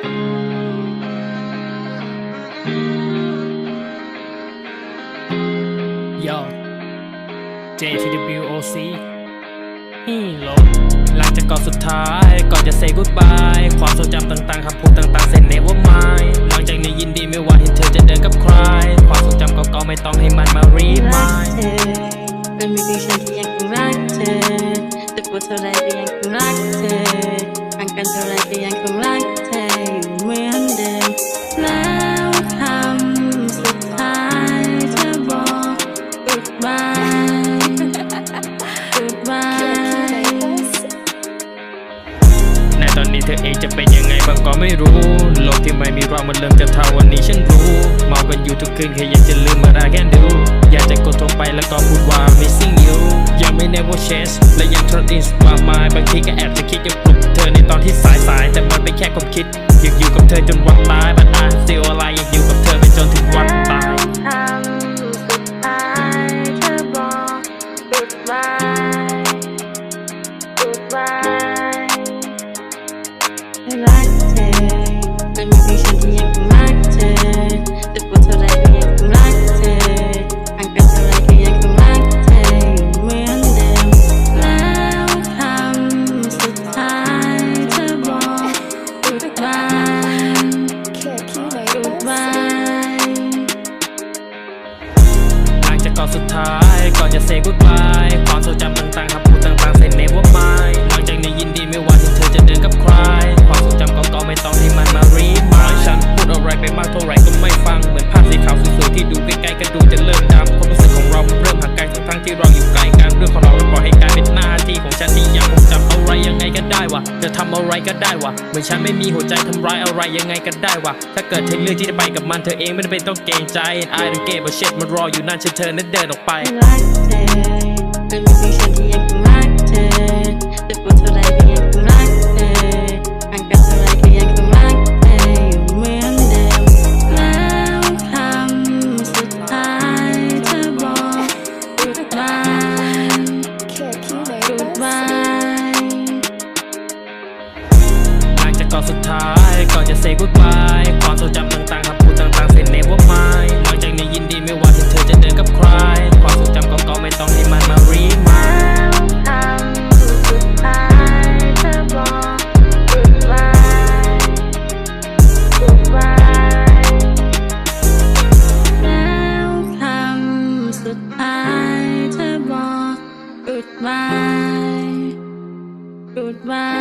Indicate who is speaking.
Speaker 1: Yo JTWOC ฮีโลหลังจากก่อนสุดท้ายก่อนจะ say goodbye ความทรงจำต่างๆคำพูดต่างๆเสร็จในว่าไม่หลังจากนี้ยินดีไม่ว่าเห็นเธอจะเดินกับใคร ความทรงจำเก่าๆไม่ต้องให้มันมา
Speaker 2: รีมา
Speaker 1: ยรัก
Speaker 2: เธอเป็นมิตรฉันที่ยังรักเธอแต่ปวดเท่าไรก็ยัง
Speaker 1: ในนนี้เธอเองจะเป็นยังไงบ้างก็ไม่รู้ โลกที่ไม่มีเรามันเริ่มจะเท่าวันนี้ฉันรู้ เมากันอยู่ทุกคืนแค่อยากจะลืมมาได้แค่ดูอยากจะกดโทรไปแล้วก็พูดว่า missing you ยังไม่ never chance และยัง trust in my mind บางทีก็แอบจะคิดจะปลุกเธอในตอนที่สายสายๆแต่มันเป็นแค่ความคิดอยากอยู่กับเธอจนวันตาย
Speaker 2: รักเธอเป็นวิธีฉันที่ยังคงรักเธอจะปวดเท่าไรก็ยังคงรักเธอห่างกันเท่าไรก็ยังคงรักเธออยู่เหมือนเดิมแล้วคำสุดท้ายเธอบอก goodbye goodbye
Speaker 1: หลังจากก่อนสุดท้ายก่อนจะ say goodbye ความทรงจำต่างๆคำพูดต่างๆ say never mind หลังจ ก็ได้วะเหมือนฉันไม่มีหัวใจทำร้ายอะไรยังไงก็ได้วะถ้าเกิดเธอเลือกที่จะไปกับมันเธอเองไม่จำเป็นต้องเกรงใจ I don't give a shit มันรออยู่นั่นเชิญเธอนั้นเดินออกไป
Speaker 2: รักเธอเป็นวิธีฉันที่ยังรักเธอ อนสุดท้าย ก่
Speaker 1: อนจะ say goodbye ความทรงจำต่างๆคำพูดต่างๆ say never mind หลังจากนี้ยินดีไม่ว่าที่เธอจะเดินกับใคร ความทรงจำก่าๆไม่ต้องให้มันมา remind
Speaker 2: คำสุดท้ายเธอบอก goodbye goodbye แล้วคำสุดท้ายเธอบอก goodbye goodbye